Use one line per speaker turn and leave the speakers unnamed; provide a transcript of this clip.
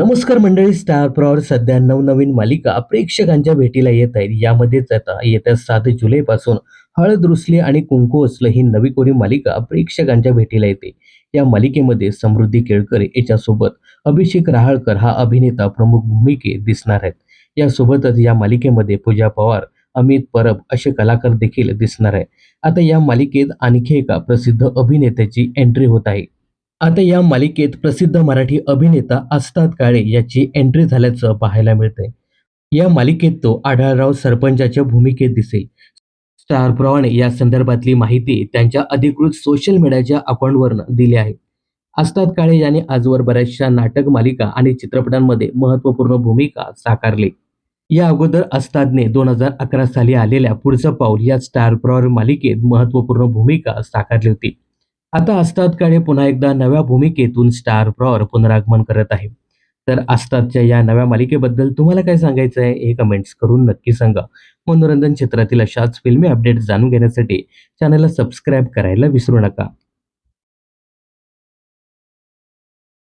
नमस्कार मंडळी स्टार प्रॉवर सध्या नवनवीन मालिका प्रेक्षकांच्या भेटीला येत आहेत. यामध्येच आता येत्या सात जुलैपासून हळद रुसली आणि कुंकू असलं ही नवी कोरी मालिका प्रेक्षकांच्या भेटीला येते. या मालिकेमध्ये समृद्धी केळकर याच्यासोबत अभिषेक रहाळकर हा अभिनेता प्रमुख भूमिकेत दिसणार आहेत. यासोबतच या मालिकेमध्ये पूजा पवार अमित परब असे कलाकार देखील दिसणार आहे आता या मालिकेत आणखी एका प्रसिद्ध अभिनेत्याची एंट्री होत आहे. आता या मालिकेत प्रसिद्ध मराठी अभिनेता अस्ताद काळे याची एंट्री झाल्याचं पाहायला मिळतंय. या मालिकेत तो आढळराव सरपंचाच्या भूमिकेत दिसेल. स्टार प्रमाणे या संदर्भातली माहिती त्यांच्या अधिकृत सोशल मीडियाच्या अकाउंटवरनं दिली आहे. आस्ताद काळे यांनी आजवर बऱ्याचशा नाटक मालिका आणि चित्रपटांमध्ये महत्त्वपूर्ण भूमिका साकारली. या अगोदर अस्तादने दोन हजार अकरा साली आलेल्या पुढचं पाऊल या स्टार प्रॉवर मालिकेत महत्त्वपूर्ण भूमिका साकारली होती. आता आस्ताद काळे पुन्हा एकदा नव्या भूमिकेतून स्टार प्रॉर पुनरागमन करत आहे. तर आस्तादच्या या नव्या मालिकेबद्दल तुम्हाला काय सांगायचं आहे हे कमेंट्स करून नक्की सांगा. मनोरंजन क्षेत्रातील अशाच फिल्मी अपडेट्स जाणून घेण्यासाठी चॅनलला सबस्क्राईब करायला विसरू नका.